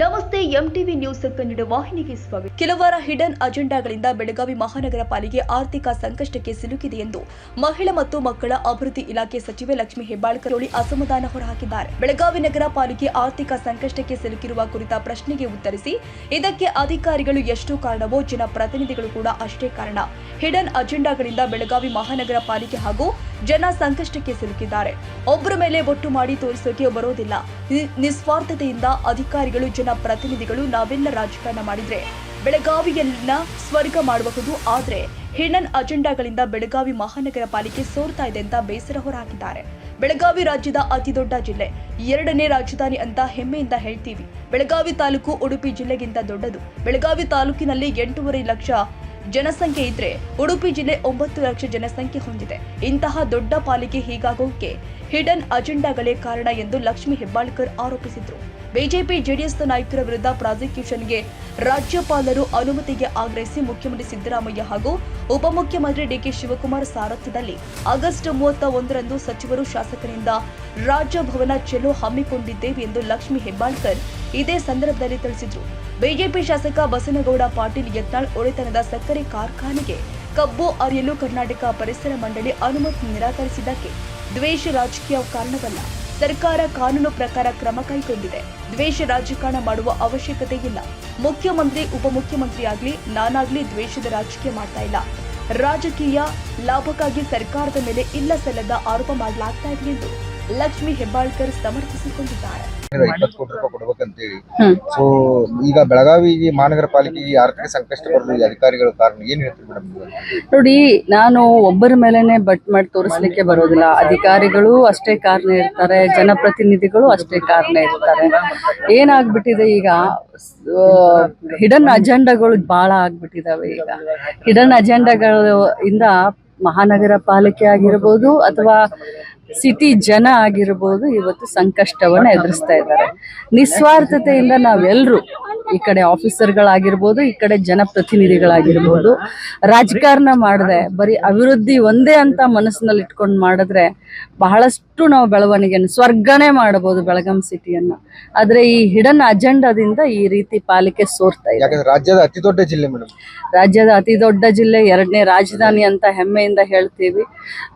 the news Kannada ವಾಹಿನಿಗೆ ಸ್ವಾಗತ. ಕೆಲವರ ಹಿಡನ್ ಅಜೆಂಡಾಗಳಿಂದ ಬೆಳಗಾವಿ ಮಹಾನಗರ ಪಾಲಿಕೆ ಆರ್ಥಿಕ ಸಂಕಷ್ಟಕ್ಕೆ ಸಿಲುಕಿದೆ ಎಂದು ಮಹಿಳಾ ಮತ್ತು ಮಕ್ಕಳ ಅಭಿವೃದ್ಧಿ ಇಲಾಖೆ ಸಚಿವೆ ಲಕ್ಷ್ಮೀ ಹೆಬ್ಬಾಳ್ಕರ್ ಅಸಮಾಧಾನ ಹೊರಹಾಕಿದ್ದಾರೆ. ಬೆಳಗಾವಿ ನಗರ ಪಾಲಿಕೆ ಆರ್ಥಿಕ ಸಂಕಷ್ಟಕ್ಕೆ ಸಿಲುಕಿರುವ ಕುರಿತ ಪ್ರಶ್ನೆಗೆ ಉತ್ತರಿಸಿ, ಇದಕ್ಕೆ ಅಧಿಕಾರಿಗಳು ಎಷ್ಟು ಕಾರಣವೋ ಜನಪ್ರತಿನಿಧಿಗಳು ಕೂಡ ಅಷ್ಟೇ ಕಾರಣ. ಹಿಡನ್ ಅಜೆಂಡಾಗಳಿಂದ ಬೆಳಗಾವಿ ಮಹಾನಗರ ಪಾಲಿಕೆ ಹಾಗೂ ಜನ ಸಂಕಷ್ಟಕ್ಕೆ ಸಿಲುಕಿದ್ದಾರೆ. ಒಬ್ಬರ ಮೇಲೆ ಒಟ್ಟು ಮಾಡಿ ತೋರಿಸೋಕೆ ಬರೋದಿಲ್ಲ. ನಿಸ್ವಾರ್ಥತೆಯಿಂದ ಅಧಿಕಾರಿಗಳು ಜನಪ್ರತಿನಿಧಿಗಳು ನಾವೆಲ್ಲ ರಾಜಕಾರಣ ಮಾಡಿದ್ರೆ ಬೆಳಗಾವಿಯಲ್ಲಿನ ಸ್ವರ್ಗ ಮಾಡಬಹುದು. ಆದ್ರೆ ಹಿಡನ್ ಅಜೆಂಡಾಗಳಿಂದ ಬೆಳಗಾವಿ ಮಹಾನಗರ ಪಾಲಿಕೆ ಸೋರ್ತಾ ಇದೆ ಅಂತ ಬೇಸರ ಹೊರಹಾಕಿದ್ದಾರೆ ಬೆಳಗಾವಿ ರಾಜ್ಯದ ಅತಿದೊಡ್ಡ ಜಿಲ್ಲೆ, ಎರಡನೇ ರಾಜಧಾನಿ ಅಂತ ಹೆಮ್ಮೆಯಿಂದ ಹೇಳ್ತೀವಿ. ಬೆಳಗಾವಿ ತಾಲೂಕು ಉಡುಪಿ ಜಿಲ್ಲೆಗಿಂತ ದೊಡ್ಡದು. ಬೆಳಗಾವಿ ತಾಲೂಕಿನಲ್ಲಿ ಎಂಟೂವರೆ ಲಕ್ಷ ಜನಸಂಖ್ಯೆ ಇದ್ರೆ ಉಡುಪಿ ಜಿಲ್ಲೆ ಒಂಬತ್ತು ಲಕ್ಷ ಜನಸಂಖ್ಯೆ ಹೊಂದಿದೆ. ಇಂತಹ ದೊಡ್ಡ ಪಾಲಿಕೆ ಹೀಗಾಗೋಕೆ ಹಿಡನ್ ಅಜೆಂಡಾಗಳೇ ಕಾರಣ ಎಂದು ಲಕ್ಷ್ಮಿ ಹೆಬ್ಬಾಳ್ಕರ್ ಆರೋಪಿಸಿದ್ರು. ಬಿಜೆಪಿ ಜೆಡಿಎಸ್ ನಾಯಕರ ವಿರುದ್ಧ ಪ್ರಾಸಿಕ್ಯೂಷನ್ಗೆ ರಾಜ್ಯಪಾಲರು ಅನುಮತಿಗೆ ಆಗ್ರಹಿಸಿ ಮುಖ್ಯಮಂತ್ರಿ ಸಿದ್ದರಾಮಯ್ಯ ಹಾಗೂ ಉಪಮುಖ್ಯಮಂತ್ರಿ ಡಿಕೆ ಶಿವಕುಮಾರ್ ಸಾರಥ್ಯದಲ್ಲಿ ಆಗಸ್ಟ್ ಮೂವತ್ತ ಒಂದರಂದು ಸಚಿವರು ಶಾಸಕರಿಂದ ರಾಜ್ಯಭವನ ಚೆಲೋ ಹಮ್ಮಿಕೊಂಡಿದ್ದೇವೆ ಎಂದು ಲಕ್ಷ್ಮಿ ಹೆಬ್ಬಾಳ್ಕರ್ ಇದೇ ಸಂದರ್ಭದಲ್ಲಿ ತಿಳಿಸಿದ್ರು ಬಿಜೆಪಿ ಶಾಸಕ ಬಸನಗೌಡ ಪಾಟೀಲ್ ಯತ್ನಾಳ್ ಒಡೆತನದ ಸಕ್ಕರೆ ಕಾರ್ಖಾನೆಗೆ ಕಬ್ಬು ಅರಿಯಲು ಕರ್ನಾಟಕ ಪರಿಸರ ಮಂಡಳಿ ಅನುಮತಿ ನಿರಾಕರಿಸಿದ್ದಕ್ಕೆ ದ್ವೇಷ ರಾಜಕೀಯ ಕಾರಣವಲ್ಲ, ಸರ್ಕಾರ ಕಾನೂನು ಪ್ರಕಾರ ಕ್ರಮ ಕೈಗೊಂಡಿದೆ. ದ್ವೇಷ ರಾಜಕಾರಣ ಮಾಡುವ ಅವಶ್ಯಕತೆ ಇಲ್ಲ. ಮುಖ್ಯಮಂತ್ರಿ ಉಪಮುಖ್ಯಮಂತ್ರಿಯಾಗ್ಲಿ ನಾನಾಗ್ಲಿ ದ್ವೇಷದ ರಾಜಕೀಯ ಮಾಡ್ತಾ ಇಲ್ಲ. ರಾಜಕೀಯ ಲಾಭಕ್ಕಾಗಿ ಸರ್ಕಾರದ ಮೇಲೆ ಇಲ್ಲ ಸಲ್ಲದ ಆರೋಪ ಮಾಡಲಾಗ್ತಾ ಇದೆ ಎಂದು ಲಕ್ಷ್ಮಿ ಹೆಬ್ಬಾಳ್ಕರ್ ಸಮರ್ಥಿಸಿಕೊಂಡಿದ್ದಾರೆ. ಇಪ್ಪತ್ತು ಕೋಟಿ ರೂಪಾಯಿ ಕೊಡ್ಬೇಕಂತೇಳಿ. ಸೊ ಈಗ ಬೆಳಗಾವಿ ಮಹಾನಗರ ಪಾಲಿಕೆಗೆ ಆರ್ಥಿಕ ಸಂಕಷ್ಟ ಬರಲು ಈ ಅಧಿಕಾರಿಗಳ ಕಾರಣ ಏನ್ ಮೇಡಮ್ ನೋಡಿ ನಾನು ಒಬ್ಬರ ಮೇಲೆನೆ ಬಟ್ ಮಾಡಿ ತೋರಿಸ್ಲಿಕ್ಕೆ ಬರೋದಿಲ್ಲ. ಅಧಿಕಾರಿಗಳು ಅಷ್ಟೇ ಕಾರಣ ಇರ್ತಾರೆ ಜನಪ್ರತಿನಿಧಿಗಳು ಅಷ್ಟೇ ಕಾರಣ ಇರ್ತಾರೆ. ಏನಾಗ್ಬಿಟ್ಟಿದೆ ಈಗ ಹಿಡನ್ ಅಜೆಂಡಾಗಳು ಬಹಳ ಆಗ್ಬಿಟ್ಟಿದಾವೆ ಈಗ. ಹಿಡನ್ ಅಜೆಂಡಾಗಳು ಇಂದ ಮಹಾನಗರ ಪಾಲಿಕೆ ಆಗಿರ್ಬೋದು ಅಥವಾ ಸಿಟಿ ಜನ ಆಗಿರ್ಬೋದು ಇವತ್ತು ಸಂಕಷ್ಟವನ್ನು ಎದುರಿಸ್ತಾ ಇದ್ದಾರೆ. ನಿಸ್ವಾರ್ಥತೆಯಿಂದ ನಾವೆಲ್ಲರೂ ಈ ಕಡೆ ಆಫೀಸರ್ಗಳಾಗಿರ್ಬೋದು ಈ ಕಡೆ ಜನಪ್ರತಿನಿಧಿಗಳಾಗಿರ್ಬೋದು. ರಾಜಕಾರಣ ಮಾಡದೆ ಬರೀ ಅಭಿವೃದ್ಧಿ ಒಂದೇ ಅಂತ ಮನಸ್ಸಿನಲ್ಲಿ ಇಟ್ಕೊಂಡು ಮಾಡಿದ್ರೆ ಬಹಳಷ್ಟು ನಾವು ಬೆಳವಣಿಗೆಯನ್ನು ಸ್ವರ್ಗನೇ ಮಾಡಬಹುದು ಬೆಳಗಾಂ ಸಿಟಿಯನ್ನು. ಆದ್ರೆ ಈ ಹಿಡನ್ ಅಜೆಂಡಾದಿಂದ ಈ ರೀತಿ ಪಾಲಿಕೆ ಸೋರ್ತಾ ಇದೆ. ರಾಜ್ಯದ ಅತಿ ದೊಡ್ಡ ಜಿಲ್ಲೆ ಮೇಡಮ್. ರಾಜ್ಯದ ಅತಿ ದೊಡ್ಡ ಜಿಲ್ಲೆ ಎರಡನೇ ರಾಜಧಾನಿ ಅಂತ ಹೆಮ್ಮೆಯಿಂದ ಹೇಳ್ತೀವಿ.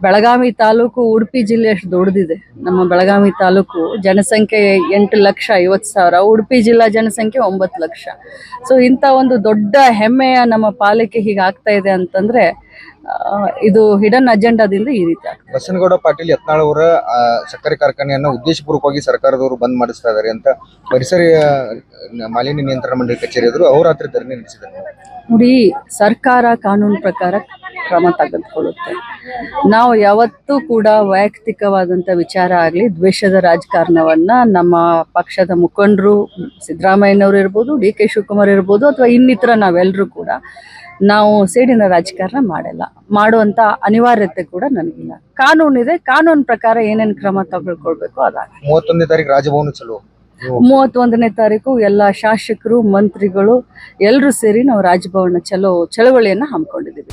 ಬೆಳಗಾವಿ ತಾಲೂಕು ಉಡುಪಿ ಜಿಲ್ಲೆ ಅಷ್ಟು ದೊಡ್ಡದಿದೆ. ನಮ್ಮ ಬೆಳಗಾವಿ ತಾಲೂಕು ಜನಸಂಖ್ಯೆ ಎಂಟು ಲಕ್ಷ ಐವತ್ತು ಸಾವಿರ. ಉಡುಪಿ ಜಿಲ್ಲಾ ಜನಸಂಖ್ಯೆ ಒಂಬತ್ತು ಲಕ್ಷ. ಸೊ ಇಂಥ ಒಂದು ದೊಡ್ಡ ಹೆಮ್ಮೆಯ ನಮ್ಮ ಪಾಲಿಕೆ ಹೀಗೆ ಆಗ್ತಾ ಇದೆ ಅಂತಂದ್ರೆ ಇದು ಹಿಡನ್ ಅಜೆಂಡಾದಿಂದ ಈ ರೀತಿ ಬಸನಗೌಡ ಪಾಟೀಲ್ ಯತ್ನಾಳ್ ಅವರ ಸಕ್ಕರೆ ಕಾರ್ಖಾನೆಯನ್ನ ಉದ್ದೇಶಪೂರ್ವಕವಾಗಿ ಸರ್ಕಾರದವರು ಬಂದ್ ಮಾಡಿಸ್ತಾ ಇದ್ದಾರೆ ಅಂತ ಪರಿಸರ ಮಾಲಿನ್ಯ ನಿಯಂತ್ರಣ ಮಂಡಳಿ ಕಚೇರಿ ಎದುರು ಅವರಾತ್ರಿ ಧರಣಿ ನಡೆಸಿದ್ದಾರೆ. ನೋಡಿ ಸರ್ಕಾರ ಕಾನೂನು ಪ್ರಕಾರ ಕ್ರಮ ತೆಗೆದುಕೊಳ್ಳುತ್ತೆ. ನಾವು ಯಾವತ್ತೂ ಕೂಡ ವೈಯಕ್ತಿಕವಾದಂಥ ವಿಚಾರ ಆಗಲಿ ದ್ವೇಷದ ರಾಜಕಾರಣವನ್ನ ನಮ್ಮ ಪಕ್ಷದ ಮುಖಂಡರು ಸಿದ್ದರಾಮಯ್ಯನವರು ಇರ್ಬೋದು ಡಿ ಕೆ ಶಿವಕುಮಾರ್ ಇರ್ಬೋದು ಅಥವಾ ಇನ್ನಿತರ ನಾವೆಲ್ಲರೂ ಕೂಡ ನಾವು ಸೇಡಿನ ರಾಜಕಾರಣ ಮಾಡಲ್ಲ. ಮಾಡುವಂಥ ಅನಿವಾರ್ಯತೆ ಕೂಡ ನನಗಿಲ್ಲ ಕಾನೂನಿದೆ ಕಾನೂನು ಪ್ರಕಾರ ಏನೇನು ಕ್ರಮ ತಗೊಳ್ಕೊಳ್ಬೇಕು ಅದಾಗ ಮೂವತ್ತೊಂದನೇ ತಾರೀಕು ರಾಜಭವನ ಚಲೋ. ಮೂವತ್ತೊಂದನೇ ತಾರೀಕು ಎಲ್ಲ ಶಾಸಕರು ಮಂತ್ರಿಗಳು ಎಲ್ಲರೂ ಸೇರಿ ನಾವು ರಾಜಭವನ ಚಲೋ ಚಳವಳಿಯನ್ನು ಹಮ್ಮಿಕೊಂಡಿದ್ದೀವಿ.